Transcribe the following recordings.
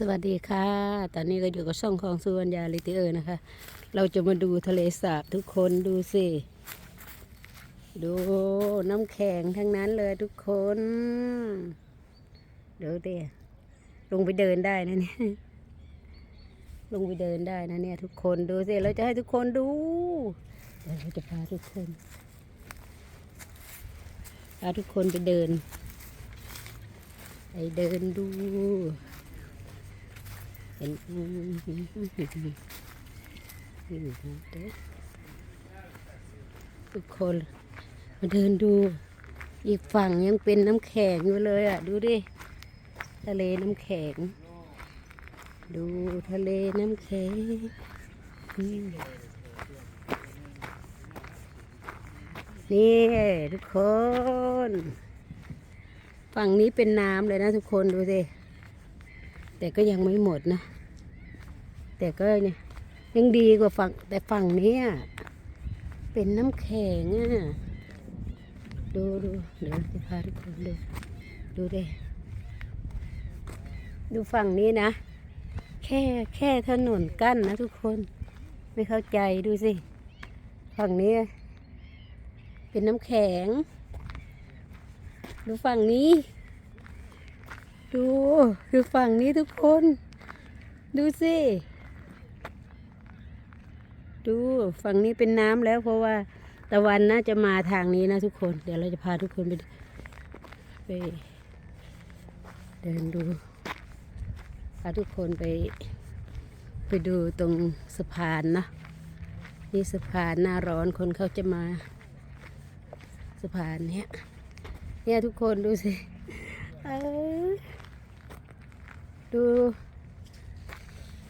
สวัสดีค่ะ ตอนนี้ก็อยู่กับช่องของสุวรรณยาลิเตอร์นะคะ เราจะมาดูทะเลสาบทุกคนดูสิ ดูน้ำแข็งทั้งนั้นเลยทุกคนเดูดิลงไปเดินได้นะเนี่ย ลงไปเดินได้นะเนี่ยทุกคนดูสิ เราจะให้ทุกคนดูเราจะพาทุกคนพาทุกคนไปเดิน ไปเดินดู เห็นทุกคน มาเดินดู อีกฝั่งยังเป็นน้ำแข็งอยู่เลยอะ ดูดิ ทะเลน้ำแข็ง ดูทะเลน้ำแข็งนี่ทุกคน ฝั่งนี้เป็นน้ำเลยนะทุกคนดูสิ แต่ก็ยังไม่หมดนะ แต่ก็เนี่ยยังดีกว่าฝั่งแต่ฝั่งนี้เป็นน้ำแข็งอะดูดูเดี๋ยวจะพาทุกคนดูดูดิดูฝั่งนี้นะ แค่แค่ถนนกั้นนะทุกคนไม่เข้าใจดูสิ ฝั่งนี้ เป็นน้ำแข็ง ดูฝั่งนี้ ดู ดูฝั่งนี้ทุกคน ดูสิ ดูฝั่งนี้เป็นน้ำแล้วเพราะว่าตะวันน่าจะมาทางนี้นะทุกคน เดี๋ยวเราจะพาทุกคนไปไปเดินดู พาทุกคนไป ไปดูตรงสะพานนะ นี่สะพานหน้าร้อนคนเขาจะมา สะพานเนี้ยเนี่ยทุกคนดูสิ เออ ดู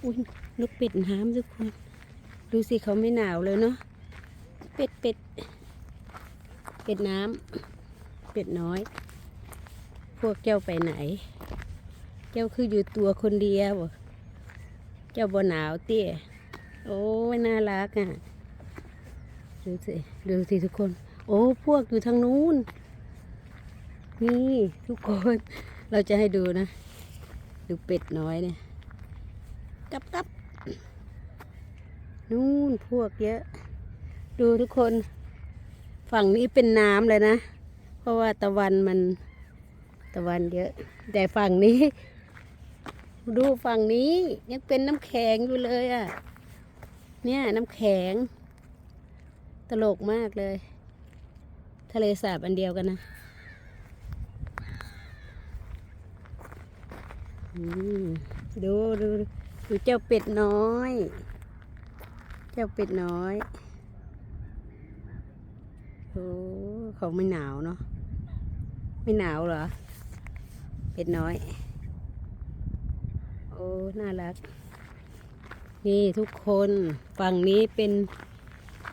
อุ้ยนกเป็ดน้ำทุกคน ดูสิเขาไม่หนาวเลยเนาะเป็ดเป็ด เป็ดน้ำเป็ดน้อย พวกเจ้าไปไหน เจ้าคืออยู่ตัวคนเดียว เจ้าบ่หนาวเตี้ยโอ้ยน่ารักอะดูสิดูสิทุกคน โอ้พวกอยู่ทางนู้นนี่ทุกคนเราจะให้ดูนะ ดูเป็ดน้อยเนี่ยกับกับนู่นพวกเยอะ ดูทุกคน ฝั่งนี้เป็นน้ำเลยนะ เพราะว่าตะวันมันตะวันเยอะ แต่ฝั่งนี้ ดูฝั่งนี้ยังเป็นน้ำแข็งอยู่เลยอะ่ะ เนี่ยน้ำแข็ง ตลกมากเลย ทะเลสาบอันเดียวกันนะ อืม ดูดูดูเจ้าเป็ดน้อย เจ้าเป็ดน้อยโอ้เขาไม่หนาวเนาะไม่หนาวเหรอ เป็ดน้อย โอ้น่ารัก นี่ทุกคนฝั่งนี้เป็น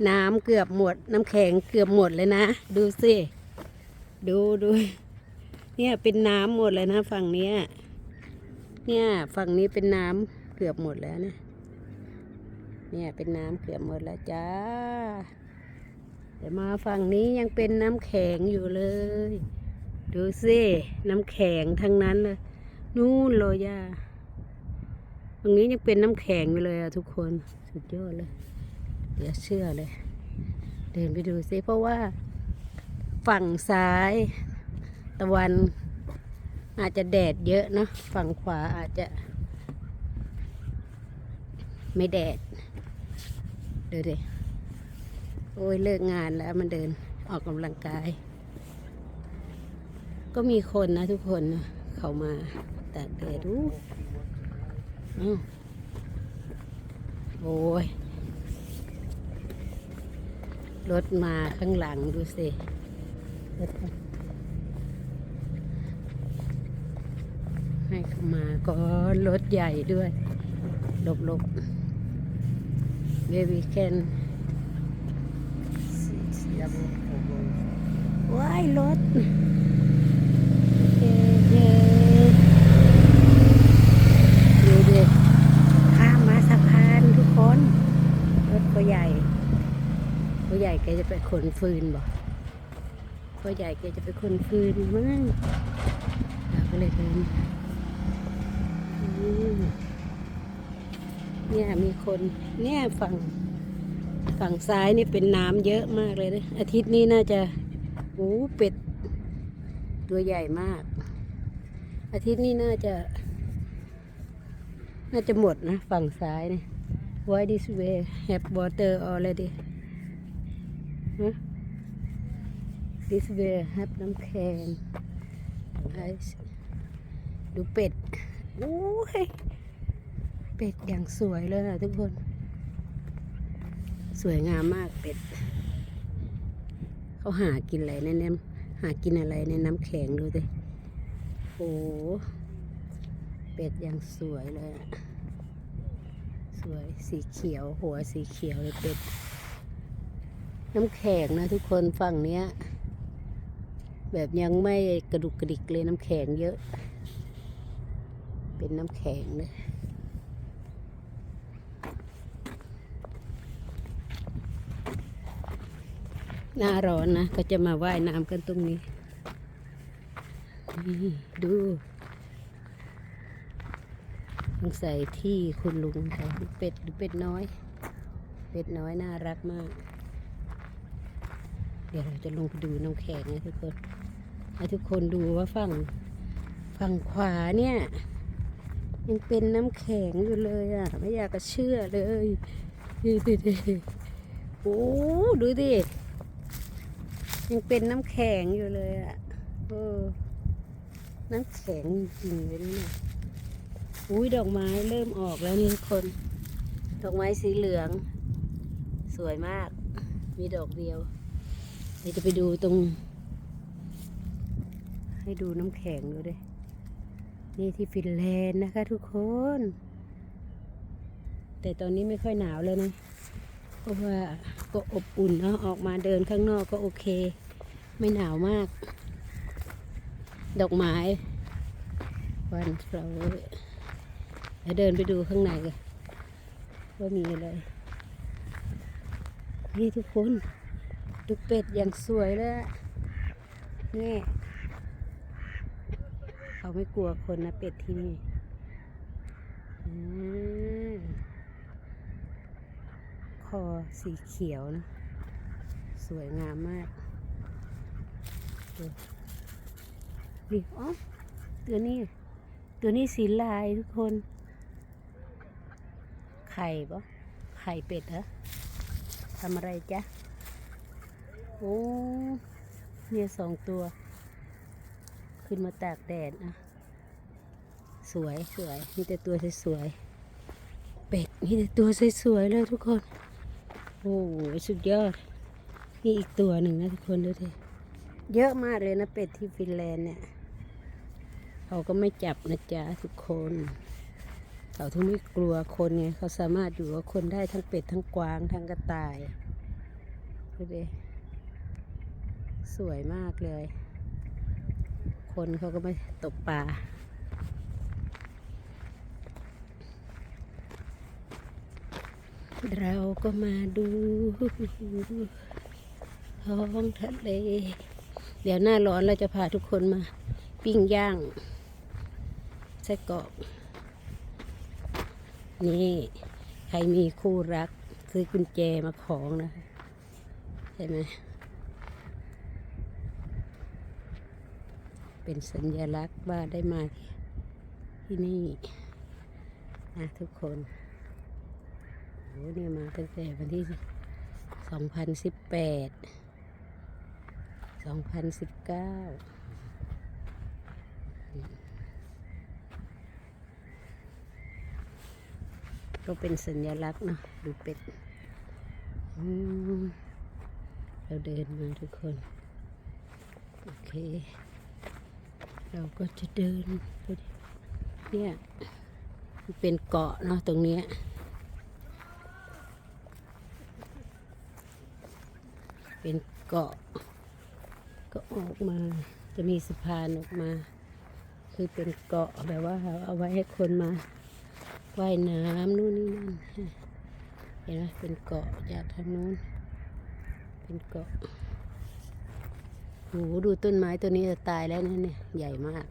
น้ำเกือบหมด น้ำแข็งเกือบหมดเลยนะ ดูสิ ดูดูเนี่ยเป็นน้ำหมดเลยนะฝั่งเนี้ย เนี่ยฝั่งนี้เป็นน้ำเกือบหมดแล้วเนี่ยเนี่ยเป็นน้ำเกือบหมดแล้วจ้าแต่มาฝั่งนี้ยังเป็นน้ำแข็งอยู่เลย ดูสิน้ำแข็งทั้งนั้นเลยนู่นเลยย่าตรงนี้ยังเป็นน้ำแข็งอยู่เลยอะทุกคนสุดยอดเลยเดี๋ยวเชื่อเลย เดินไปดูสิเพราะว่า ฝั่งซ้าย ตะวัน อาจจะแดดเยอะเนาะฝั่งขวาอาจจะ ไม่แดด เดี๋ยวดิโอ้ยเลิกงานแล้วมันเดินออกกำลังกาย ก็มีคนนะทุกคนเขามาตากแดดดูอ้โอ้ยรถมาข้างหลังดูสิรถมา ให้เขามาก็รถใหญ่ด้วยหลบหลบเบบี้แคนว้ายรถเย้ดูดิข้ามมาสะพานทุกคน รถก็ใหญ่พ่อใหญ่แกจะไปขนฟืนบอกพ่อใหญ่แกจะไปขนฟืนมั้งเราก็เลยเดินอืม เนี่ยมีคนเนี่ยฝั่งฝั่งซ้ายนี่เป็นน้ำเยอะมากเลยนะอาทิตย์นี้น่าจะโอ้เป็ด ตัวใหญ่มาก อาทิตย์นี้น่าจะ น่าจะหมดนะ ฝั่งซ้ายนี่ Why this way have water already ฮะ This way have น้ำแข็งดูเป็ด อ้ยเป็ดอย่างสวยเลยอะทุกคน สวยงามมากเป็ด เขาหากินอะไรในน้ำหากินอะไรในน้ำแข็งดูสิโอ้เป็ดอย่างสวยเลยอะสวยสีเขียวหัวสีเขียวเลยเป็ด น้ำแข็งนะทุกคนฝั่งเนี้ย แบบยังไม่กระดุกกระดิกเลยน้ำแข็งเยอะ เป็นน้ำแข็งเลยหน้าร้อนนะ ก็จะมาว่ายน้ำกันตรงนี้ นี่ดูสงสัยที่คุณลุงเขาเป็ดหรือเป็ดน้อย เป็ดน้อยน่ารักมาก เดี๋ยวเราจะลงไปดูน้ำแข็งนะทุกคน ให้ทุกคนดูว่าฝั่งฝั่งขวาเนี่ย ยังเป็นน้ำแข็งอยู่เลยอะ ไม่อยากจะเชื่อเลยดูดิโอ้ดูดิ ยังเป็นน้ำแข็งอยู่เลยอะเออน้ำแข็งจริงเลยเนี่ยอุ้ยดอกไม้เริ่มออกแล้วนี่ทุกคน ดอกไม้สีเหลือง สวยมาก มีดอกเดียวเดี๋ยวจะไปดูตรง ให้ดูน้ำแข็งดูดิ นี่ที่ฟินแลนด์นะคะทุกคน แต่ตอนนี้ไม่ค่อยหนาวเลยนะ เพราะว่าก็อบอุ่นเนาะออกมาเดินข้างนอกก็โอเค ไม่หนาวมาก ดอกไม้วันเฟลเวอร์เดี๋ยวเดินไปดูข้างในกันว่ามีอะไรนี่ทุกคน ดูเป็ดอย่างสวยเลยนี่ เขาไม่กลัวคนนะเป็ดที่นี่คอสีเขียวนะ สวยงามมากดูนี่อ๋อตัวนี้ ตัวนี้สีลายทุกคน ไข่ปะไข่เป็ดเหรอทำอะไรจ๊ะ โอ้เนี่ยสองตัว ขึ้นมาตากแดดนะสวยสวยมีแต่ตัวสวยๆเป็ดมีแต่ตัวสวยๆเลยทุกคน โอ้โหสุดยอดนี่อีกตัวหนึ่งนะทุกคนดูสิเยอะมากเลยนะเป็ดที่ฟินแลนด์เนี่ยเขาก็ไม่จับนะจ๊ะทุกคน เขาถึงไม่กลัวคนไงเขาสามารถอยู่กับคนได้ทั้งเป็ดทั้งกวางทั้งกระต่ายดูดิสวยมากเลย คนเขาก็ไม่ตกปลาเราก็มาดูท้องทะเล เดี๋ยวหน้าร้อนเราจะพาทุกคนมา ปิ้งย่างไส้กรอกนี่ ใครมีคู่รัก ซื้อกุญแจมาของนะ ใช่ไหม เป็นสัญลักษณ์ว่าได้มาที่นี่นะทุกคนโอ้นี่มาตั้งแต่วันที่สองพันสิบแปดสองพันสิบเก้าก็เป็นสัญลักษณ์เนาะดูเป็ดเราเดินมาทุกคน โอเค เราก็จะเดินไปเนี่ยเป็นเกาะเนาะตรงนี้เป็นเกาะ ก็ออกมา จะมีสะพานออกมา คือเป็นเกาะแบบว่าเอาไว้ให้คนมาว่ายน้ำนู่นนี่นั่นเห็นไหมเป็นเกาะจากทางนู้นเป็นเกาะ โหดูต้นไม้ตัวนี้จะตายแล้วนะเนี่ย ใหญ่มาก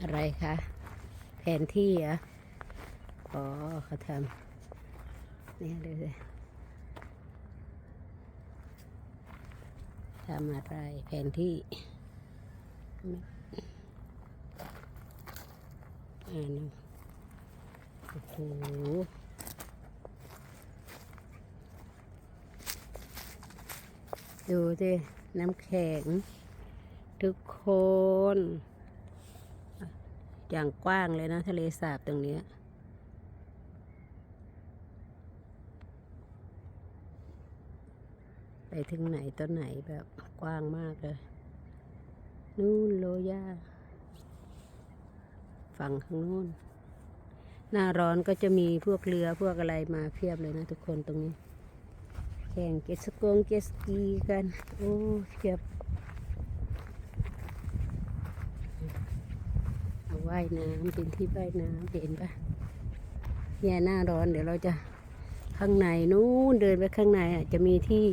อะไรคะ แผนที่อะอ๋อเขาทำนี่ยดูสิทำอะไรแผนที่อ่านโอ้โห ดูสิน้ำแข็ง ทุกคน อย่างกว้างเลยนะ ทะเลสาบตรงนี้ไปถึงไหนต้นไหนแบบกว้างมากเลย นู่นโลย่าฝั่งข้างนู้นหน้าร้อนก็จะมีพวกเรือพวกอะไรมาเพียบเลยนะทุกคนตรงนี้ ข่งเกสกงเกสกีกัน โอ้เพียบเอาว่ายน้ำเป็นที่ว่ายน้ำเห็นปะเนี่ยหน้าร้อนเดี๋ยวเราจะข้างในนู้นเดินไปข้างในอะจะมีที่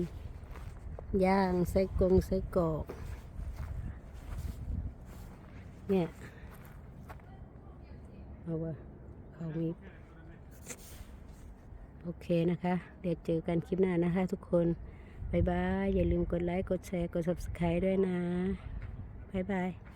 ย่างไส้กงไส้กรอกเนี่ยเอาวะเขามี โอเคนะคะ เดี๋ยวเจอกันคลิปหน้านะคะ ทุกคนบ๊ายบาย อย่าลืมกดไลค์ กดแชร์ กด subscribe ด้วยนะบ๊ายบาย